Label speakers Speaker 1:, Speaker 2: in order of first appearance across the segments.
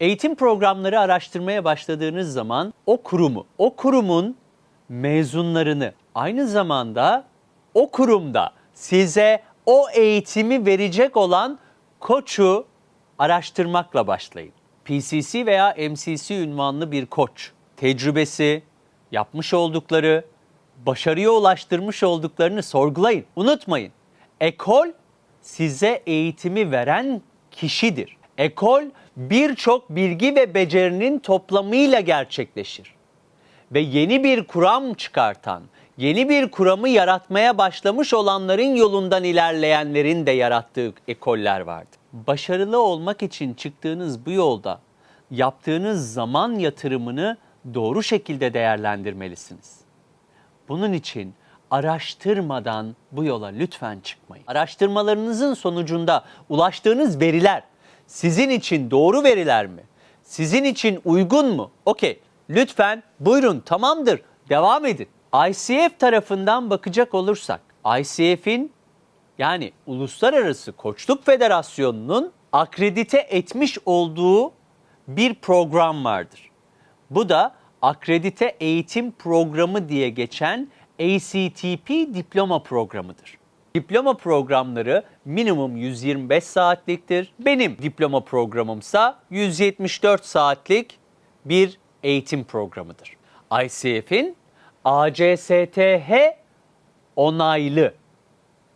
Speaker 1: Eğitim programları araştırmaya başladığınız zaman o kurumu, o kurumun mezunlarını aynı zamanda o kurumda size o eğitimi verecek olan koçu araştırmakla başlayın. PCC veya MCC ünvanlı bir koç, tecrübesi, yapmış oldukları, başarıya ulaştırmış olduklarını sorgulayın. Unutmayın. Ekol size eğitimi veren kişidir. Ekol birçok bilgi ve becerinin toplamıyla gerçekleşir ve yeni bir kuram çıkartan, yeni bir kuramı yaratmaya başlamış olanların yolundan ilerleyenlerin de yarattığı ekoller vardır. Başarılı olmak için çıktığınız bu yolda yaptığınız zaman yatırımını doğru şekilde değerlendirmelisiniz. Bunun için araştırmadan bu yola lütfen çıkmayın. Araştırmalarınızın sonucunda ulaştığınız veriler sizin için doğru veriler mi? Sizin için uygun mu? Okey. Lütfen buyurun tamamdır. Devam edin. ICF tarafından bakacak olursak ICF'in yani Uluslararası Koçluk Federasyonu'nun akredite etmiş olduğu bir program vardır. Bu da akredite eğitim programı diye geçen ACTP diploma programıdır. Diploma programları minimum 125 saatliktir. Benim diploma programımsa 174 saatlik bir eğitim programıdır. ICF'in ACSTH onaylı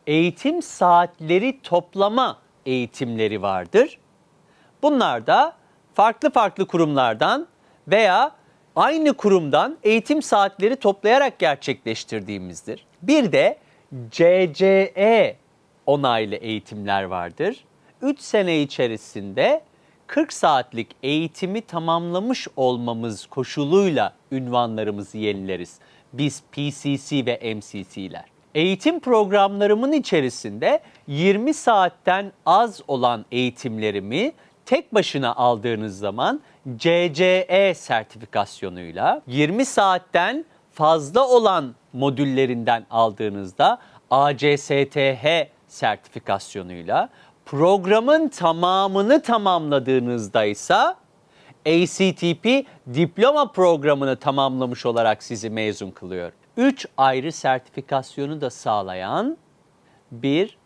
Speaker 1: eğitim saatleri toplama eğitimleri vardır. Bunlar da farklı farklı kurumlardan veya aynı kurumdan eğitim saatleri toplayarak gerçekleştirdiğimizdir. Bir de CCE onaylı eğitimler vardır. 3 sene içerisinde 40 saatlik eğitimi tamamlamış olmamız koşuluyla ünvanlarımızı yenileriz. Biz PCC ve MCC'ler. Eğitim programlarımın içerisinde 20 saatten az olan eğitimlerimi tek başına aldığınız zaman CCE sertifikasyonuyla 20 saatten fazla olan modüllerinden aldığınızda ACSTH sertifikasyonuyla programın tamamını tamamladığınızda ise ACTP diploma programını tamamlamış olarak sizi mezun kılıyor. 3 ayrı sertifikasyonu da sağlayan bir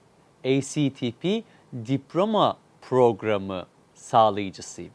Speaker 1: ACTP diploma programı sağlayıcısıyım.